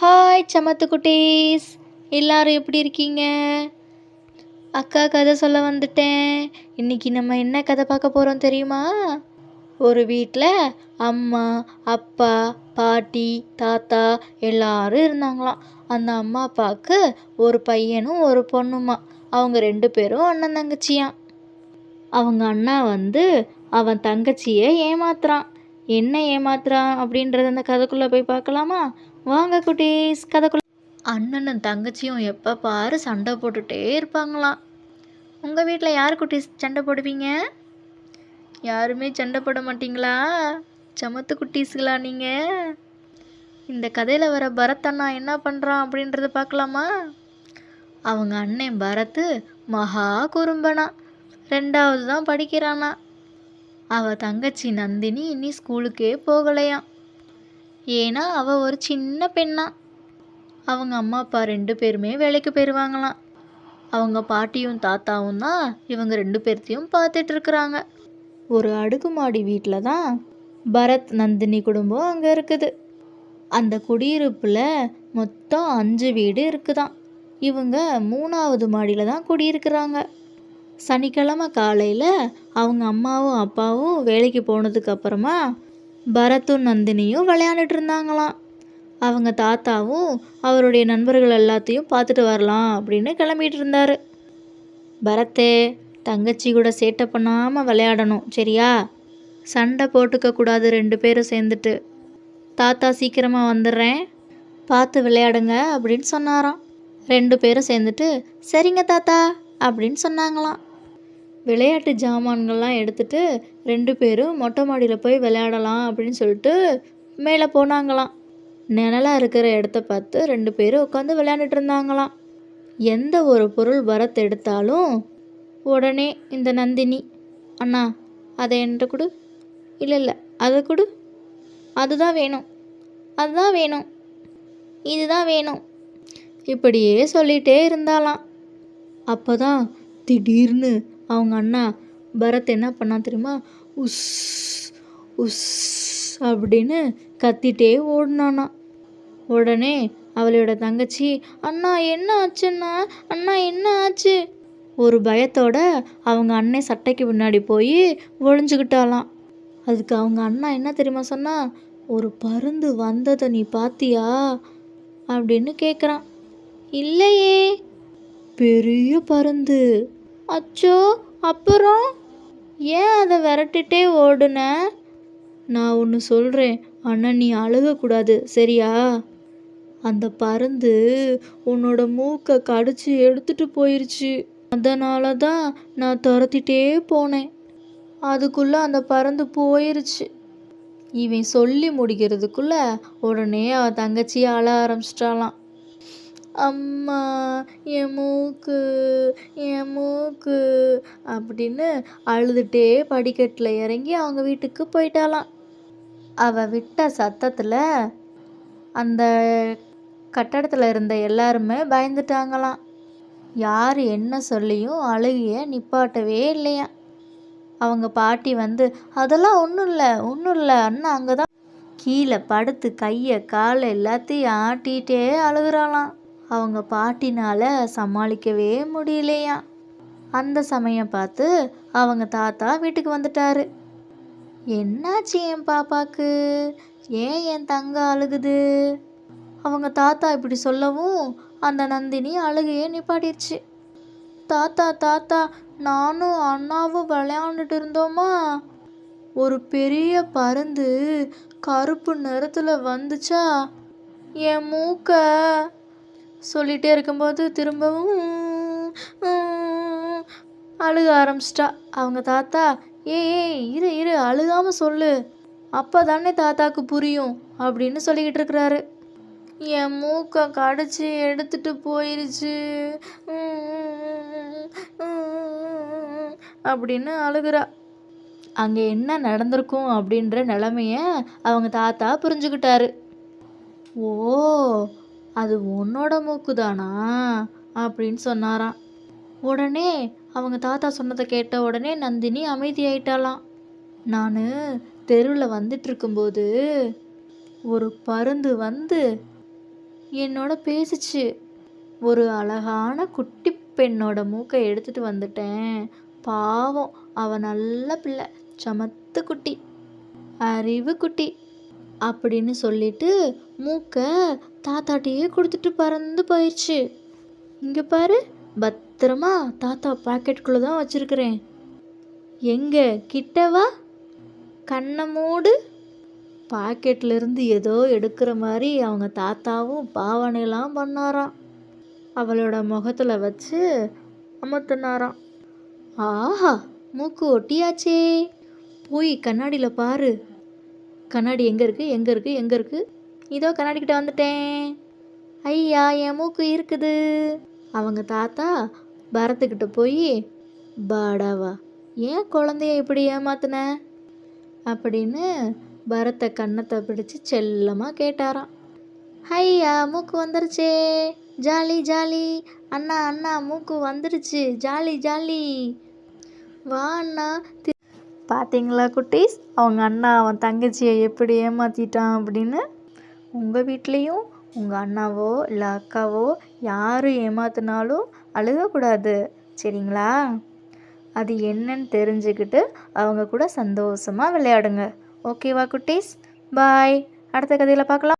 Hi சமத்து குட்டீஸ். எல்லாரும் எப்படி இருக்கீங்க? அக்கா கதை சொல்ல வந்துட்டேன். இன்னைக்கு நம்ம என்ன கதை பார்க்க போகிறோம் தெரியுமா? ஒரு வீட்டில் அம்மா அப்பா பாட்டி தாத்தா எல்லாரும் இருந்தாங்களாம். அந்த அம்மா அப்பாவுக்கு ஒரு பையனும் ஒரு பொண்ணுமா. அவங்க ரெண்டு பேரும் அண்ணன் தங்கச்சியாம். அவங்க அண்ணா வந்து அவன் தங்கச்சியை ஏமாத்துறான். என்ன ஏமாத்துறான் அப்படின்றத அந்த கதைக்குள்ளே போய் பார்க்கலாமா? வாங்க குட்டீஸ் கதைக்குள்ள. அண்ணனும் தங்கச்சியும் எப்போ பாரு சண்டை போட்டுகிட்டே இருப்பாங்களாம். உங்கள் வீட்டில் யார் குட்டீஸ் சண்டை போடுவீங்க? யாருமே சண்டை போட மாட்டீங்களா? சமத்து குட்டீஸுங்களா நீங்கள் இந்த கதையில் வர பரத் அண்ணா என்ன பண்ணுறான் அப்படின்றத பார்க்கலாமா? அவங்க அண்ணன் பரத்து மகா குறும்பனா. ரெண்டாவது தான் படிக்கிறானா. அவள் தங்கச்சி நந்தினி இனி ஸ்கூலுக்கே போகலையாம். ஏன்னா அவள் ஒரு சின்ன பெண்ணா. அவங்க அம்மா அப்பா ரெண்டு பேருமே வேலைக்கு போயிடுவாங்களாம் அவங்க பாட்டியும் தாத்தாவும் தான் இவங்க ரெண்டு பேர்த்தையும் பார்த்துட்ருக்குறாங்க. ஒரு அடுக்குமாடி வீட்டில் தான் பரத் நந்தினி குடும்பம் அங்கே இருக்குது. அந்த குடியிருப்பில் மொத்தம் அஞ்சு வீடு இருக்குதான். இவங்க மூணாவது மாடியில் தான் குடியிருக்கிறாங்க. சனிக்கிழமை காலையில் அவங்க அம்மாவும் அப்பாவும் வேலைக்கு போனதுக்கப்புறமா பரத்தும் நந்தினியும் விளையாண்டுட்டு இருந்தாங்களாம் அவங்க தாத்தாவும் அவருடைய நண்பர்கள் எல்லாத்தையும் பார்த்துட்டு வரலாம் அப்படின்னு கிளம்பிட்டு இருந்தார் பரத்தே தங்கச்சி கூட சேட்டை பண்ணாமல் விளையாடணும் சரியா? சண்டை போட்டுக்க கூடாது ரெண்டு பேரும் சேர்ந்துட்டு. தாத்தா சீக்கிரமாக வந்துடுறேன். பார்த்து விளையாடுங்க அப்படின்னு சொன்னாராம். ரெண்டு பேரும் சேர்ந்துட்டு சரிங்க தாத்தா அப்படின்னு சொன்னாங்களாம். விளையாட்டு ஜாமான்கள்லாம் எடுத்துட்டு ரெண்டு பேரும் மொட்டை மாடியில் போய் விளையாடலாம் அப்படின்னு சொல்லிட்டு மேலே போனாங்களாம். நிழலாக இருக்கிற இடத்த பார்த்து ரெண்டு பேரும் உட்காந்து விளையாண்டுட்டு இருந்தாங்களாம். எந்த ஒரு பொருள் பரத் எடுத்தாலும் உடனே இந்த நந்தினி அண்ணா அதை என்கிட்ட கொடு. இல்லை இல்லை அதை கொடு. அதுதான் வேணும். அதுதான் வேணும். இதுதான் வேணும். இப்படியே சொல்லிகிட்டே இருந்தாலாம் அப்போ தான் திடீர்னு அவங்க அண்ணா பரத் என்ன பண்ணான் தெரியுமா? உஸ் உஸ் அப்படின்னு கத்திட்டே ஓடினானா. உடனே அவளோட தங்கச்சி அண்ணா என்ன ஆச்சுன்னா? அண்ணா என்ன ஆச்சு? ஒரு பயத்தோட அவங்க அண்ணன் சட்டைக்கு பின்னாடி போய் ஒழிஞ்சுக்கிட்டாலாம் அதுக்கு அவங்க அண்ணா என்ன தெரியுமா சொன்னா ஒரு பருந்து வந்ததை நீ பாத்தியா? அப்படின்னு கேட்குறான் இல்லையே. பெரிய பருந்து. அச்சோ அப்புறம்? ஏன் அதை விரட்டிட்டே ஓடுன? நான் ஒன்று சொல்கிறேன் ஆனால் நீ அழுகக்கூடாது. சரியா? அந்த பருந்து உன்னோட மூக்கை கடிச்சு எடுத்துட்டு போயிருச்சு. அதனால தான் நான் துரத்திட்டே போனேன். அதுக்குள்ளே அந்த பறந்து போயிருச்சு. இவன் சொல்லி முடிக்கிறதுக்குள்ள உடனே அவ தங்கச்சியை அழ ஆரம்பிச்சிட்டாலாம் அம்மா என் மூக்கு என் மூக்கு அப்படின்னு அழுதுகிட்டே படிக்கட்டில் இறங்கி அவங்க வீட்டுக்கு போயிட்டாளாம். அவள் விட்ட சத்தத்தில் அந்த கட்டடத்தில் இருந்த எல்லாருமே பயந்துட்டாங்களாம். யார் என்ன சொல்லியும் அழுகிய நிப்பாட்டவே இல்லையா அவங்க பாட்டி வந்து அதெல்லாம் ஒன்றும் இல்லை ஒன்றும் இல்லை அண்ணா அங்கே தான் கீழே படுத்து கையை காலை எல்லாத்தையும் ஆட்டிகிட்டே அழுகுறாளாம். அவங்க பாட்டினால் சமாளிக்கவே முடியலையா? அந்த சமயம் பார்த்து அவங்க தாத்தா வீட்டுக்கு வந்துட்டாரு. என்னாச்சு என் பாப்பாக்கு? ஏன் என் தங்க அழுகுது? அவங்க தாத்தா இப்படி சொல்லவும் அந்த நந்தினி அழுகையே நிப்பாட்டிருச்சு. தாத்தா தாத்தா நானும் அண்ணாவும் விளையாண்டுட்டு இருந்தோமா? ஒரு பெரிய பருந்து கருப்பு நிறத்தில் வந்துச்சா? என் மூக்கை சொல்லிகிட்டே இருக்கும்போது திரும்பவும் அழுக ஆரம்பிச்சிட்டா. அவங்க தாத்தா ஏய் இரு இரு அழுகாமல் சொல்லு. அப்போ தானே தாத்தாக்கு புரியும் அப்படின்னு சொல்லிக்கிட்டு இருக்கிறாரு. என் மூக்கை கடிச்சு எடுத்துட்டு போயிருச்சு. அப்படின்னு அழுகுறா. அங்கே என்ன நடந்திருக்கும்? அப்படின்ற நிலமைய அவங்க தாத்தா புரிஞ்சுக்கிட்டாரு. ஓ அது உன்னோட மூக்கு தானா அப்படின்னு சொன்னாராம். உடனே அவங்க தாத்தா சொன்னதை கேட்ட உடனே நந்தினி அமைதியாயிட்டாளாம். நான் தெருவில் வந்துட்டு இருக்கும்போது ஒரு பருந்து வந்து என்னோட பேசிச்சு. ஒரு அழகான குட்டி பெண்ணோட மூக்கை எடுத்துட்டு வந்துட்டேன். பாவம் அவன் நல்ல பிள்ளை சமத்து குட்டி அறிவு குட்டி அப்படின்னு சொல்லிட்டு மூக்கை தாத்தாட்டையே கொடுத்துட்டு பறந்து போயிடுச்சு இங்கே பாரு பத்திரமா தாத்தா பாக்கெட்டுக்குள்ளே தான் வச்சுருக்கிறேன். எங்கே கிட்டவா கண்ணை மூடு. பாக்கெட்லேருந்து ஏதோ எடுக்கிற மாதிரி அவங்க தாத்தாவும் பாவனையெல்லாம் பண்ணாராம். அவளோட முகத்தில் வச்சு அமர்த்தினாராம் ஆஹா மூக்கு ஒட்டியாச்சே. போய் கண்ணாடியில் பாரு. கண்ணாடி எங்கே இருக்குது எங்கே இருக்குது எங்கே இருக்குது இதோ கண்ணாடி கிட்ட வந்துட்டேன். ஐயா என் மூக்கு இருக்குது. அவங்க தாத்தா பரத்துக்கிட்ட போய் பாடாவா ஏன் குழந்தைய இப்படி ஏமாத்தின? அப்படின்னு பரத்தை கண்ணத்தை பிடிச்சு செல்லமாக கேட்டாராம். ஐயா மூக்கு வந்துருச்சே. Jolly jolly. அண்ணா அண்ணா மூக்கு வந்துருச்சு. Jolly jolly. வா அண்ணா. தி- குட்டீஸ்? அவங்க அண்ணா அவன் தங்கச்சியை எப்படி ஏமாத்திட்டான்? அப்படின்னு உங்கள் வீட்லேயும் உங்கள் அண்ணாவோ இல்லை அக்காவோ யார் ஏமாத்தினாலும் அழுகக்கூடாது. சரிங்களா? அது என்னன்னு தெரிஞ்சுக்கிட்டு அவங்க கூட சந்தோஷமாக விளையாடுங்க. ஓகேவா குட்டீஸ்? பாய். அடுத்த கதையில் பார்க்கலாம்